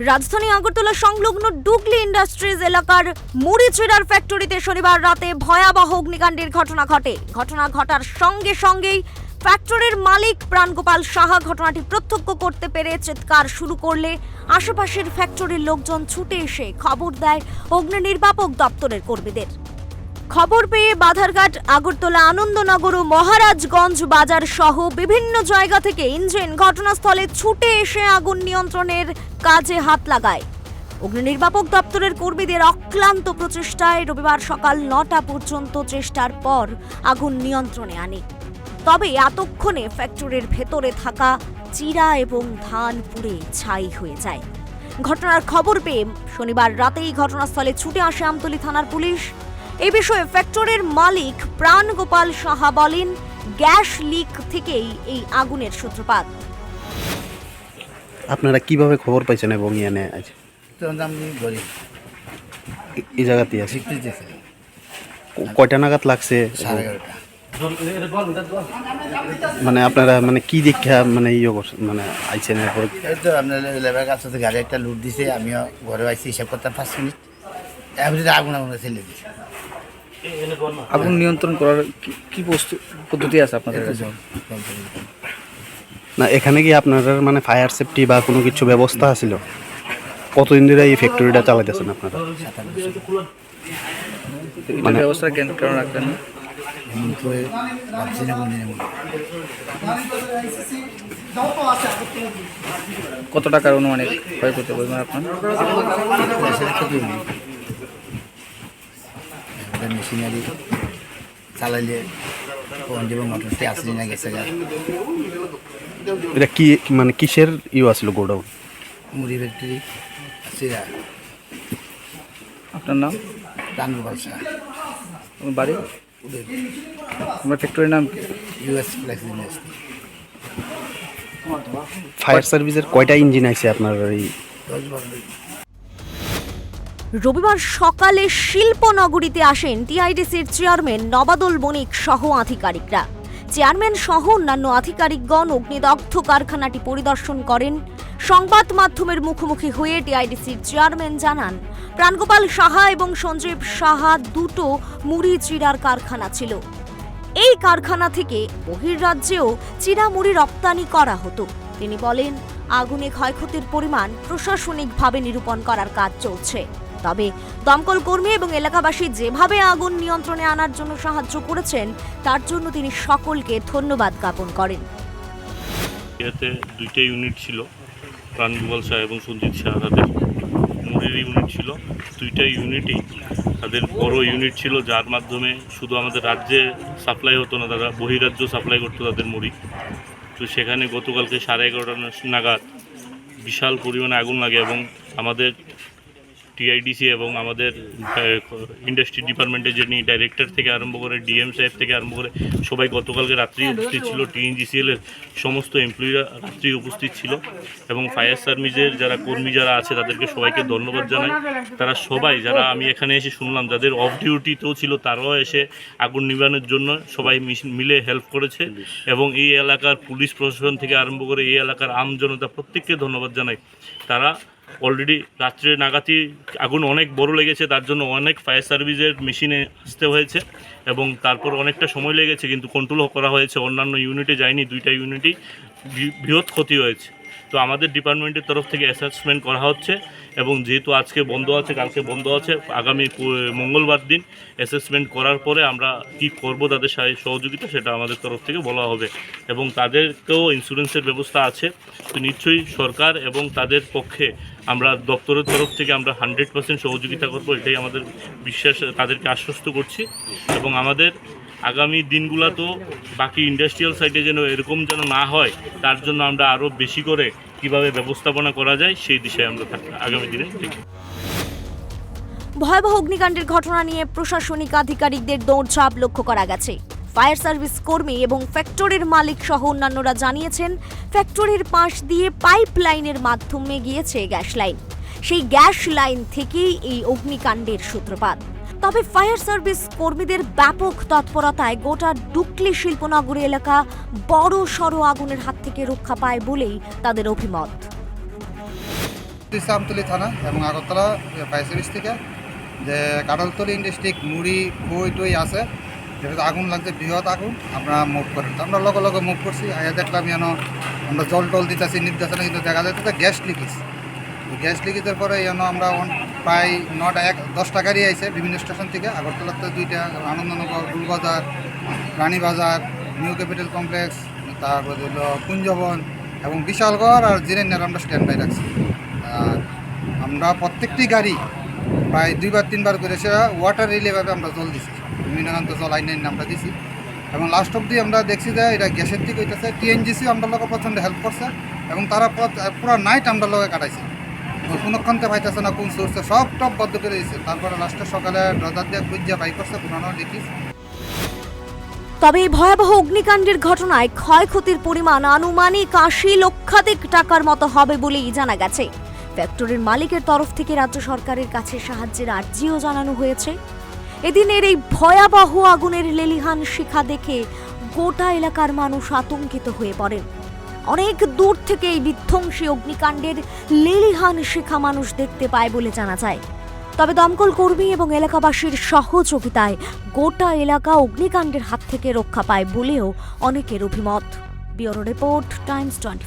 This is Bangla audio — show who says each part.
Speaker 1: রাজধানী আগরতলা সংলগ্ন ডুগলি ইন্ডাস্ট্রিজ এলাকার মুড়ি মুড়িচিড়ার ফ্যাক্টরিতে শনিবার রাতে ভয়াবহ অগ্নিকাণ্ডের ঘটনা ঘটে। ঘটনা ঘটার সঙ্গে সঙ্গেই ফ্যাক্টরির মালিক প্রাণগোপাল সাহা ঘটনাটি প্রত্যক্ষ করতে পেরে চিৎকার শুরু করলে আশেপাশের ফ্যাক্টরির লোকজন ছুটে এসে খবর দেয় অগ্নি নির্বাপক দপ্তরের কর্মীদের। খবর পেয়ে বাধারঘাট, আগরতলা, আনন্দনগর ও মহারাজগঞ্জ বাজার সহ বিভিন্ন জায়গা থেকে ইঞ্জিন ঘটনাস্থলে ছুটে এসে আগুন নিয়ন্ত্রণের কাজে হাত লাগায়। অগ্নি নির্বাপক দপ্তরের কর্মীদের অক্লান্ত প্রচেষ্টায় রবিবার সকাল নটা পর্যন্ত চেষ্টার পর আগুন নিয়ন্ত্রণে আনে। তবে এতক্ষণে ফ্যাক্টরির ভেতরে থাকা চিরা এবং ধান পুড়ে ছাই হয়ে যায়। ঘটনার খবর পেয়ে শনিবার রাতেই ঘটনাস্থলে ছুটে আসে আমতলী থানার পুলিশ। এই বিষয়ে ফ্যাক্টরির মালিক প্রাণগোপাল সাহা বলেন গ্যাস লিক থেকেই এই আগুনের সূত্রপাত।
Speaker 2: আপনারা কীভাবে খবর পাইছেন এবং ইয়ানে আছে এ- এই আছে? ক- কয়টা নাগাদ লাগছে?
Speaker 3: সাড়ে
Speaker 2: মানে আপনারা মানে কি দীক্ষা মানে ইয়ে করছেন মানে আইছেন এরপর?
Speaker 3: তো আপনার লেবার কাছ থেকে গাড়ি একটা লুট দিছে আমিও ঘরে আইসি হিসাব করতাম পাঁচ মিনিট। এমনিতে আগুন আগুন ছেলে দিছে।
Speaker 4: আগুন নিয়ন্ত্রণ করার কি- পদ্ধতি আছে আপনাদের কাছে?
Speaker 2: না এখানে কি আপনার মানে ফায়ার সেফটি বা কোনো কিছু ব্যবস্থা ছিল কতদিন ধরে এই ফ্যাক্টরিটা চালাইতেছেন আপনারা? মানে-
Speaker 4: ব্যবস্থা কেন কেন রাখলেন না?
Speaker 3: এমন করে ভাবছি না কোন দিনে মনে
Speaker 4: কত টাকার অনুমানিক ক্ষয় করতে পরিমাণ আপনার
Speaker 3: মেশিনারি চালাইলে দিব মোটরটি আসলি না গেছে
Speaker 2: এটা কি মানে কিসের ইয়ে আসলো গোডাউন?
Speaker 3: মুড়ি ফ্যাক্টরি সিরা
Speaker 4: আপনার নাম?
Speaker 3: রানু বালসা
Speaker 4: বাড়ি? আপনার ফ্যাক্টরির নাম কি?
Speaker 3: ইউএস ফ্লেক্স ইন্ডাস্ট্রি
Speaker 2: ফায়ার সার্ভিসের কয়টা ইঞ্জিন আছে আপনার এই?
Speaker 3: দশ বারো
Speaker 1: রবিবার সকালে শিল্পনগরীতে আসেন টিআইডিসির চেয়ারম্যান নবাদল বণিক সহ আধিকারিকরা। চেয়ারম্যান সহ অন্যান্য আধিকারিকগণ অগ্নিদগ্ধ কারখানাটি পরিদর্শন করেন। সংবাদ মাধ্যমের মুখোমুখি হয়ে টিআইডিসির চেয়ারম্যান জানান, প্রাণগোপাল সাহা এবং সঞ্জীব সাহা দুটো মুড়ি চিড়ার কারখানা ছিল। এই কারখানা থেকে বহির্রাজ্যেও চিরামুড়ি রপ্তানি করা হতো। তিনি বলেন, আগুনে ক্ষয়ক্ষতির পরিমাণ প্রশাসনিকভাবে নিরূপণ করার কাজ চলছে। তবে দমকল কর্মী এবং এলাকাবাসী যেভাবে আগুন নিয়ন্ত্রণে আনার জন্য সাহায্য করেছেন, তার জন্য তিনি সকলকে ধন্যবাদ জ্ঞাপন করেন।
Speaker 5: এতে দুইটা ইউনিট ছিল প্রাণগোপাল শাহ এবং সঞ্জিত শাহ তাদের মুড়ির ইউনিট ছিল। দুইটা ইউনিটই তাদের বড় ইউনিট ছিল, যার মাধ্যমে শুধু আমাদের রাজ্যে সাপ্লাই হতো না, তারা বহিরাজ্য সাপ্লাই করতো তাদের মুড়ি তো সেখানে গতকালকে সাড়ে এগারোটা নাগাদ বিশাল পরিমাণে আগুন লাগে এবং আমাদের টিআইডিসি এবং আমাদের ইন্ডাস্ট্রি ডিপার্টমেন্টের যিনি ডাইরেক্টর থেকে আরম্ভ করে ডিএম সাহেব থেকে আরম্ভ করে সবাই গতকালকে রাত্রি উপস্থিত ছিল টিএনজিসিএল এর সমস্ত এমপ্লয়িরা রাত্রি উপস্থিত ছিল এবং ফায়ার সার্ভিসের যারা কর্মী যারা আছে তাদেরকে সবাইকে ধন্যবাদ জানাই। তারা সবাই যারা আমি এখানে এসে শুনলাম যাদের অফ ডিউটিতেও ছিল তারাও এসে আগুন নিবানোর জন্য সবাই মিলে হেল্প করেছে এবং এই এলাকার পুলিশ প্রশাসন থেকে আরম্ভ করে এই এলাকার আমজনতা প্রত্যেককে ধন্যবাদ জানাই। তারা অলরেডি রাত্রে নাগাতি আগুন অনেক বড় লেগেছে, তার জন্য অনেক ফায়ার সার্ভিসের মেশিনে আসতে হয়েছে এবং তারপর অনেকটা সময় লেগেছে কিন্তু কন্ট্রোল করা হয়েছে। অন্যান্য ইউনিটে যায়নি, দুইটা ইউনিটই বৃহৎ ক্ষতি হয়েছে। তো আমাদের ডিপার্টমেন্টের তরফ থেকে অ্যাসেসমেন্ট করা হচ্ছে। এবং যেহেতু আজকে বন্ধ আছে, কালকে বন্ধ আছে, আগামী মঙ্গলবার দিন অ্যাসেসমেন্ট করার পরে আমরা কি করব তাদের সহযোগিতা সেটা আমাদের তরফ থেকে বলা হবে। এবং তাদেরকেও ইন্স্যুরেন্সের ব্যবস্থা আছে। তো নিশ্চয়ই সরকার এবং তাদের পক্ষে আমরা দপ্তরের তরফ থেকে আমরা হান্ড্রেড পার্সেন্ট সহযোগিতা করব, এটাই আমাদের বিশ্বাস, তাদেরকে আশ্বস্ত করছি। এবং আমাদের আগামী দিনগুলোতেও বাকি ইন্ডাস্ট্রিয়াল সাইডে যেন এরকম যেন না হয়, তার জন্য আমরা আরও বেশি করে কীভাবে ব্যবস্থাপনা করা যায় সেই দিশায় আমরা আগামী দিনে দেখি
Speaker 1: ভয়াবহ অগ্নিকাণ্ডের ঘটনা নিয়ে প্রশাসনিক আধিকারিকদের দৌড়ঝাঁপ লক্ষ্য করা গেছে। ফায়ার সার্ভিস কর্মী এবং ফ্যাক্টরির মালিক সহ অন্যান্যরা জানিয়েছেন, ফ্যাক্টরির পাশ দিয়ে পাইপ লাইনের মাধ্যমে গিয়েছে গ্যাস লাইন। সেই গ্যাস লাইন থেকেই এই অগ্নিকাণ্ডের সূত্রপাত। তবে ফায়ার সার্ভিস কর্মীদের ব্যাপক তৎপরতায় গোটা ডুকলি শিল্পনগরী এলাকা বড় সড় আগুনের হাত থেকে রক্ষা পায় বলেই তাদের অভিমত।
Speaker 6: আমতলি থানা এবং আগরতলা ফায়ার সার্ভিস থেকে যে কাডলতলি ডিস্ট্রিক্ট মুড়ি বই টই আছে, যেটাতে আগুন লাগছে, বৃহৎ আগুন, আমরা মুভ করি। আমরা লগে লগে মুভ করছি, আয়া দেখলাম যেন আমরা জল টল দিতেছি, নির্দেশনা কিন্তু দেখা যাচ্ছে গ্যাস লিকেজ গ্যাস লিকেজের পরে যেন আমরা প্রায় নটা এক দশটা গাড়ি আইছে বিভিন্ন স্টেশন থেকে। আগরতলাতে দুইটা, Anandanagar Gulbazar Ranibazar, new capital complex, তারপরে হলো কুঞ্জবন এবং বিশালগড় আর জিরেন্যার আমরা স্ট্যান্ড বাই রাখছি। আর আমরা প্রত্যেকটি গাড়ি প্রায় দুইবার, তিনবার করে সেটা ওয়াটার রিলেভাবে আমরা জল দিছি। মিনাকান্ত জল আইন আমরা দিছি। এবং লাস্ট অব্দি আমরা দেখছি যে এটা গ্যাসের দিকে হইতেছে। টিএনজিসি আমরা লোকে প্রচণ্ড হেল্প করছে এবং তারা পুরো নাইট আমরা লোকে কাটাইছে। কোনোক্ষণতে পাইতেছে না, কোন সোর্সে সব টপ বদ্ধ করে দিয়েছে। তারপরে লাস্টে সকালে ড্রজার দিয়ে খুঁজিয়া বাই করছে, পুরানো দেখিস
Speaker 1: তবে এই ভয়াবহ অগ্নিকাণ্ডের ঘটনায় ক্ষয়ক্ষতির পরিমাণ আনুমানিক আশি লক্ষাধিক টাকার মতো হবে বলেই জানা গেছে। ফ্যাক্টরির মালিকের তরফ থেকে রাজ্য সরকারের কাছে সাহায্যের আর্জিও জানানো হয়েছে। এদিনের এই ভয়াবহ আগুনের লেলিহান শিখা দেখে গোটা এলাকার মানুষ আতঙ্কিত হয়ে পড়েন। অনেক দূর থেকে এই বিধ্বংসী অগ্নিকাণ্ডের লেলিহান শিখা মানুষ দেখতে পায় বলে জানা যায়। তবে দমকল কর্মী এবং এলাকাবাসীর সহযোগিতায় গোটা এলাকা অগ্নিকাণ্ডের হাত থেকে রক্ষা পায় বলেও অনেকের অভিমত। Bureau report, Times twenty